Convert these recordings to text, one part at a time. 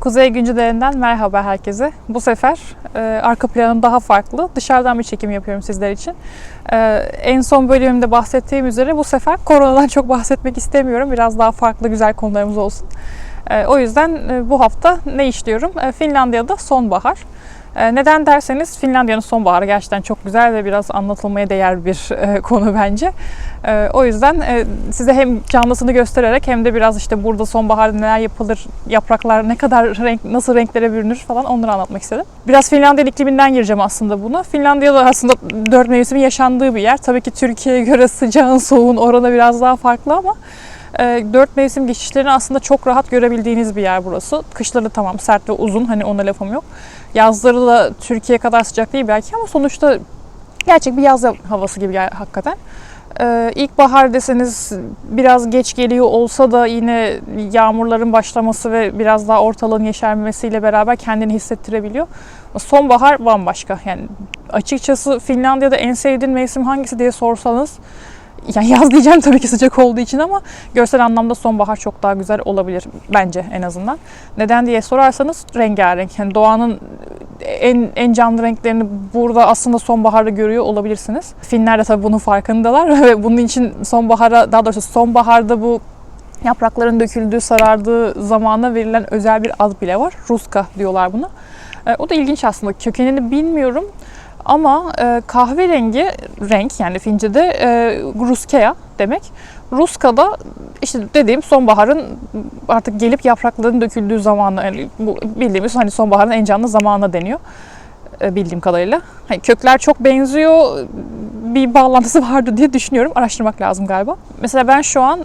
Kuzey Güncü'lerinden merhaba herkese. Bu sefer e, arka planım daha farklı. Dışarıdan bir çekim yapıyorum sizler için. E, en son bölümümde bahsettiğim üzere bu sefer koronadan çok bahsetmek istemiyorum. Biraz daha farklı güzel konularımız olsun. E, o yüzden e, bu hafta ne işliyorum? E, Finlandiya'da sonbahar. E, Neden derseniz Finlandiya'nın sonbaharı gerçekten çok güzel ve biraz anlatılmaya değer bir e, konu bence. E, O yüzden e, size hem canlısını göstererek hem de biraz işte burada sonbaharda neler yapılır, yapraklar ne kadar renk, nasıl renklere bürünür falan onları anlatmak istedim. Biraz Finlandiya ikliminden gireceğim aslında buna. Finlandiya'da aslında dört mevsimin yaşandığı bir yer. Tabii ki Türkiye'ye göre sıcağın, soğuğun oranı biraz daha farklı ama dört mevsim geçişlerini aslında çok rahat görebildiğiniz bir yer burası. Kışları tamam sert ve uzun hani ona lafım yok. Yazları da Türkiye kadar sıcak değil belki ama sonuçta gerçek bir yaz havası gibi hakikaten. Ee, ilkbahar deseniz biraz geç geliyor olsa da yine yağmurların başlaması ve biraz daha ortalığın yeşermesiyle beraber kendini hissettirebiliyor. Sonbahar bambaşka. Yani açıkçası Finlandiya'da en sevdiğin mevsim hangisi diye sorsanız yani yaz diyeceğim tabii ki sıcak olduğu için ama görsel anlamda sonbahar çok daha güzel olabilir bence en azından. Neden diye sorarsanız rengarenk. Yani doğanın en en canlı renklerini burada aslında sonbaharda görüyor olabilirsiniz. Finler de tabii bunun farkındalar ve bunun için sonbahara daha doğrusu sonbaharda bu yaprakların döküldüğü, sarardığı zamana verilen özel bir ad bile var. Ruska diyorlar buna. E, O da ilginç aslında. Kökenini bilmiyorum. Ama e, kahverengi renk yani Fince'de e, Ruskea demek. Ruska'da işte dediğim sonbaharın artık gelip yaprakların döküldüğü zamanı yani bu bildiğimiz hani sonbaharın en canlı zamanı deniyor bildiğim kadarıyla. Hani kökler çok benziyor. Bir bağlantısı vardı diye düşünüyorum. Araştırmak lazım galiba. Mesela ben şu an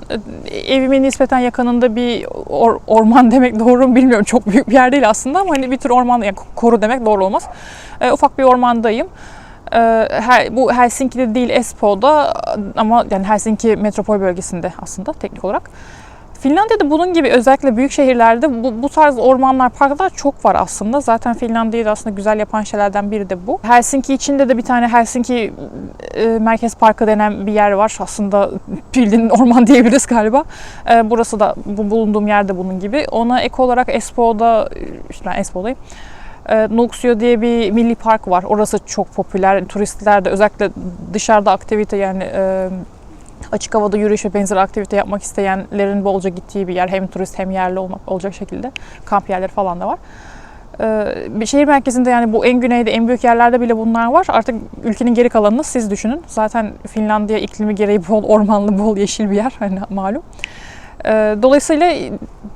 e, evimin nispeten yakınında bir or- orman demek doğru mu bilmiyorum. Çok büyük bir yer değil aslında ama hani bir tür orman yani koru demek doğru olmaz. E, ufak bir ormandayım. E, her, bu Helsinki'de değil Espoo'da ama yani Helsinki metropol bölgesinde aslında teknik olarak. Finlandiya'da bunun gibi özellikle büyük şehirlerde bu, bu tarz ormanlar, parklar çok var aslında. Zaten Finlandiya'yı da aslında güzel yapan şeylerden biri de bu. Helsinki içinde de bir tane Helsinki e, Merkez Parkı denen bir yer var. Aslında bildiğin orman diyebiliriz galiba. E, burası da bu bulunduğum yerde bunun gibi. Ona ek olarak Espoo'da, işte ben Espoo'dayım. E, Nuuksio diye bir milli park var. Orası çok popüler. Turistler de özellikle dışarıda aktivite yani e, açık havada yürüyüş ve benzeri aktivite yapmak isteyenlerin bolca gittiği bir yer. Hem turist hem yerli olmak olacak şekilde. Kamp yerleri falan da var. Ee, bir şehir merkezinde yani bu en güneyde en büyük yerlerde bile bunlar var. Artık ülkenin geri kalanını siz düşünün. Zaten Finlandiya iklimi gereği bol ormanlı, bol yeşil bir yer hani malum. Ee, Dolayısıyla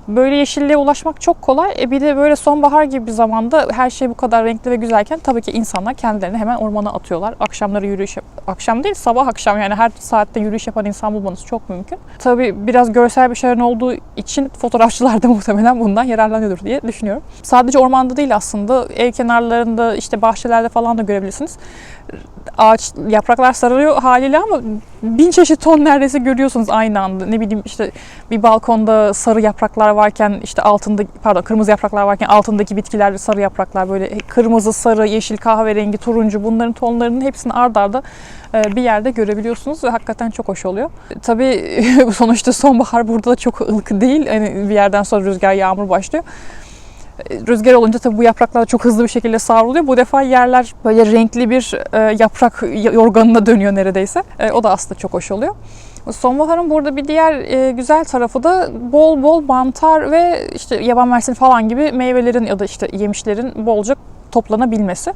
böyle yeşilliğe ulaşmak çok kolay. E bir de böyle sonbahar gibi bir zamanda her şey bu kadar renkli ve güzelken tabii ki insanlar kendilerini hemen ormana atıyorlar. Akşamları yürüyüş, yap- akşam değil sabah akşam yani her saatte yürüyüş yapan insan bulmanız çok mümkün. Tabii biraz görsel bir şeylerin olduğu için fotoğrafçılar da muhtemelen bundan yararlanıyordur diye düşünüyorum. Sadece ormanda değil aslında ev kenarlarında işte bahçelerde falan da görebilirsiniz ağaç yapraklar sararıyor haliyle ama bin çeşit ton neredeyse görüyorsunuz aynı anda. Ne bileyim işte bir balkonda sarı yapraklar varken işte altında pardon kırmızı yapraklar varken altındaki bitkilerde sarı yapraklar böyle kırmızı, sarı, yeşil, kahverengi, turuncu bunların tonlarının hepsini ard arda e, bir yerde görebiliyorsunuz ve hakikaten çok hoş oluyor. Tabii sonuçta sonbahar burada da çok ılık değil. Hani bir yerden sonra rüzgar, yağmur başlıyor rüzgar olunca tabii bu yapraklar çok hızlı bir şekilde savruluyor. Bu defa yerler böyle renkli bir e, yaprak yorganına dönüyor neredeyse. E, o da aslında çok hoş oluyor. Sonbaharın burada bir diğer e, güzel tarafı da bol bol mantar ve işte yaban mersini falan gibi meyvelerin ya da işte yemişlerin bolca toplanabilmesi.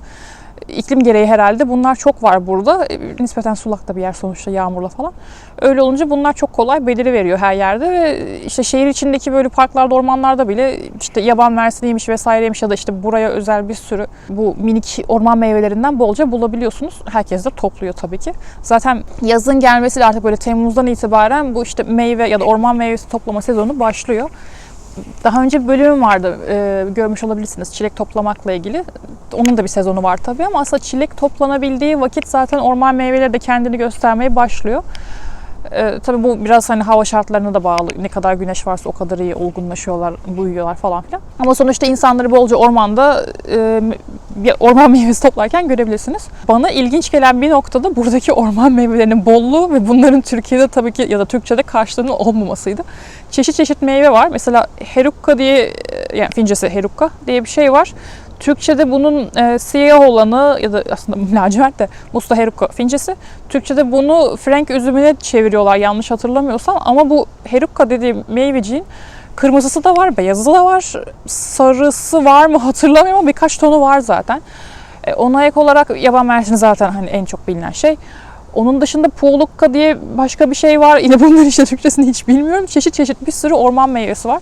İklim gereği herhalde bunlar çok var burada. E, Nispeten sulak da bir yer sonuçta yağmurla falan. Öyle olunca bunlar çok kolay beliri veriyor her yerde ve işte şehir içindeki böyle parklarda, ormanlarda bile işte yaban mersiniymiş vesaireymiş ya da işte buraya özel bir sürü bu minik orman meyvelerinden bolca bulabiliyorsunuz. Herkes de topluyor tabii ki. Zaten yazın gelmesiyle artık böyle Temmuz'dan itibaren bu işte meyve ya da orman meyvesi toplama sezonu başlıyor. Daha önce bir bölümüm vardı, e, görmüş olabilirsiniz çilek toplamakla ilgili. Onun da bir sezonu var tabii ama aslında çilek toplanabildiği vakit zaten orman meyveleri de kendini göstermeye başlıyor. Ee, tabii bu biraz hani hava şartlarına da bağlı. Ne kadar güneş varsa o kadar iyi olgunlaşıyorlar, büyüyorlar falan filan. Ama sonuçta insanları bolca ormanda e, orman meyvesi toplarken görebilirsiniz. Bana ilginç gelen bir noktada buradaki orman meyvelerinin bolluğu ve bunların Türkiye'de tabii ki ya da Türkçe'de karşılığının olmamasıydı. Çeşit çeşit meyve var. Mesela herukka diye, e, yani Fincesi herukka diye bir şey var. Türkçe'de bunun e, siyah olanı ya da aslında lacivert de Musta herukka fincesi. Türkçe'de bunu Frank üzümüne çeviriyorlar yanlış hatırlamıyorsam. Ama bu herukka dediğim meyveciğin kırmızısı da var, beyazı da var, sarısı var mı hatırlamıyorum ama birkaç tonu var zaten. E, ona ek olarak yaban mersini zaten hani en çok bilinen şey. Onun dışında puğlukka diye başka bir şey var. Yine bunların işte Türkçesini hiç bilmiyorum. Çeşit çeşit bir sürü orman meyvesi var.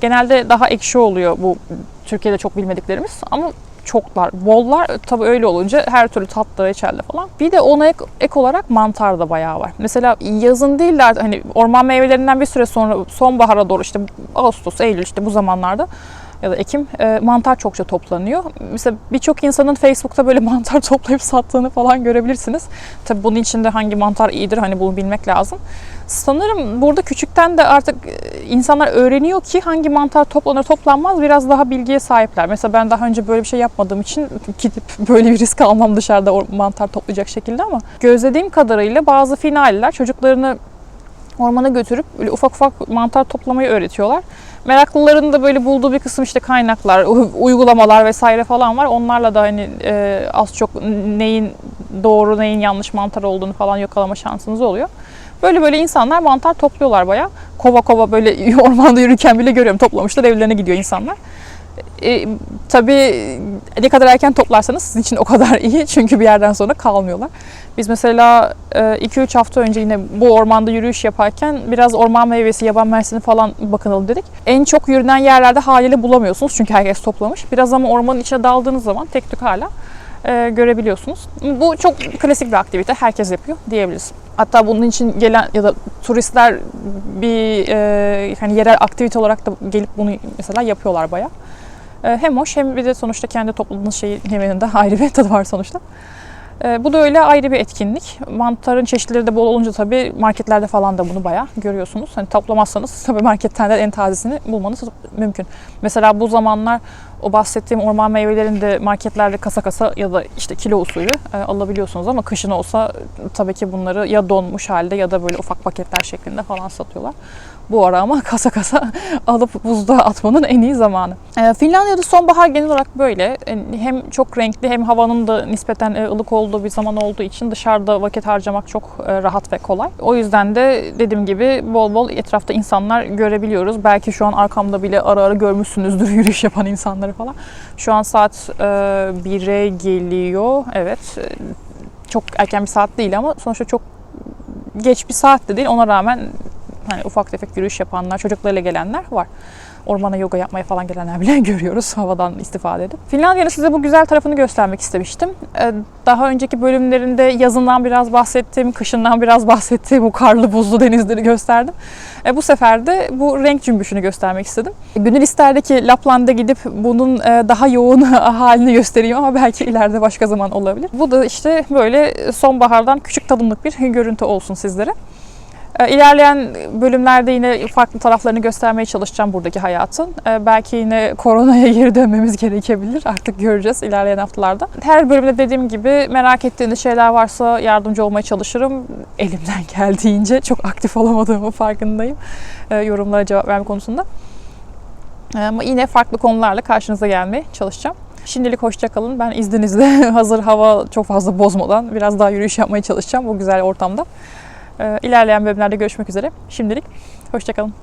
Genelde daha ekşi oluyor bu Türkiye'de çok bilmediklerimiz ama çoklar, bollar. Tabii öyle olunca her türlü tatlı, reçelde falan. Bir de ona ek, ek olarak mantar da bayağı var. Mesela yazın değil de hani orman meyvelerinden bir süre sonra sonbahara doğru işte Ağustos, Eylül işte bu zamanlarda ya da Ekim e, mantar çokça toplanıyor. Mesela birçok insanın Facebook'ta böyle mantar toplayıp sattığını falan görebilirsiniz. Tabii bunun içinde hangi mantar iyidir hani bunu bilmek lazım. Sanırım burada küçükten de artık e, insanlar öğreniyor ki hangi mantar toplanır toplanmaz biraz daha bilgiye sahipler. Mesela ben daha önce böyle bir şey yapmadığım için gidip böyle bir risk almam dışarıda mantar toplayacak şekilde ama gözlediğim kadarıyla bazı finaliler çocuklarını ormana götürüp böyle ufak ufak mantar toplamayı öğretiyorlar. Meraklıların da böyle bulduğu bir kısım işte kaynaklar, uygulamalar vesaire falan var. Onlarla da hani e, az çok neyin doğru neyin yanlış mantar olduğunu falan yakalama şansınız oluyor. Böyle böyle insanlar mantar topluyorlar bayağı. Kova kova böyle ormanda yürürken bile görüyorum toplamışlar evlerine gidiyor insanlar. E, tabii ne kadar erken toplarsanız sizin için o kadar iyi çünkü bir yerden sonra kalmıyorlar. Biz mesela 2-3 hafta önce yine bu ormanda yürüyüş yaparken biraz orman meyvesi, yaban mersini falan bakınalım dedik. En çok yürünen yerlerde haliyle bulamıyorsunuz çünkü herkes toplamış. Biraz ama ormanın içine daldığınız zaman tek tük hala e, görebiliyorsunuz. Bu çok klasik bir aktivite. Herkes yapıyor diyebiliriz. Hatta bunun için gelen ya da turistler bir e, hani yerel aktivite olarak da gelip bunu mesela yapıyorlar bayağı. E, hem hoş hem bir de sonuçta kendi topladığınız şeyi yemenin de ayrı bir tadı var sonuçta. E, bu da öyle ayrı bir etkinlik. Mantarın çeşitleri de bol olunca tabii marketlerde falan da bunu bayağı görüyorsunuz. Hani toplamazsanız tabii marketten de en tazesini bulmanız mümkün. Mesela bu zamanlar o bahsettiğim orman meyvelerini de marketlerde kasa kasa ya da işte kilo usulü e, alabiliyorsunuz ama kışın olsa tabii ki bunları ya donmuş halde ya da böyle ufak paketler şeklinde falan satıyorlar. Bu ara ama kasa kasa alıp buzluğa atmanın en iyi zamanı. E, Finlandiya'da sonbahar genel olarak böyle. E, hem çok renkli hem havanın da nispeten e, ılık olduğu bir zaman olduğu için dışarıda vakit harcamak çok rahat ve kolay. O yüzden de dediğim gibi bol bol etrafta insanlar görebiliyoruz. Belki şu an arkamda bile ara ara görmüşsünüzdür yürüyüş yapan insanları falan. Şu an saat e, 1'e geliyor. Evet. E, Çok erken bir saat değil ama sonuçta çok geç bir saat de değil. Ona rağmen hani ufak tefek yürüyüş yapanlar, çocuklarıyla gelenler var. Ormana yoga yapmaya falan gelenler bile görüyoruz havadan istifade edip. Finlandiya'nın size bu güzel tarafını göstermek istemiştim. Ee, Daha önceki bölümlerinde yazından biraz bahsettim, kışından biraz bahsettim, bu karlı buzlu denizleri gösterdim. E, Bu sefer de bu renk cümbüşünü göstermek istedim. Gönül isterdi ki Lapland'a gidip bunun e, daha yoğun halini göstereyim ama belki ileride başka zaman olabilir. Bu da işte böyle sonbahardan küçük tadımlık bir görüntü olsun sizlere. E, İlerleyen bölümlerde yine farklı taraflarını göstermeye çalışacağım buradaki hayatın. E, Belki yine koronaya geri dönmemiz gerekebilir. Artık göreceğiz ilerleyen haftalarda. Her bölümde dediğim gibi merak ettiğiniz şeyler varsa yardımcı olmaya çalışırım. Elimden geldiğince çok aktif olamadığımı farkındayım. E, Yorumlara cevap verme konusunda. E, Ama yine farklı konularla karşınıza gelmeye çalışacağım. Şimdilik hoşça kalın. Ben izninizle hazır hava çok fazla bozmadan biraz daha yürüyüş yapmaya çalışacağım bu güzel ortamda. Ee, İlerleyen bölümlerde görüşmek üzere. Şimdilik hoşçakalın.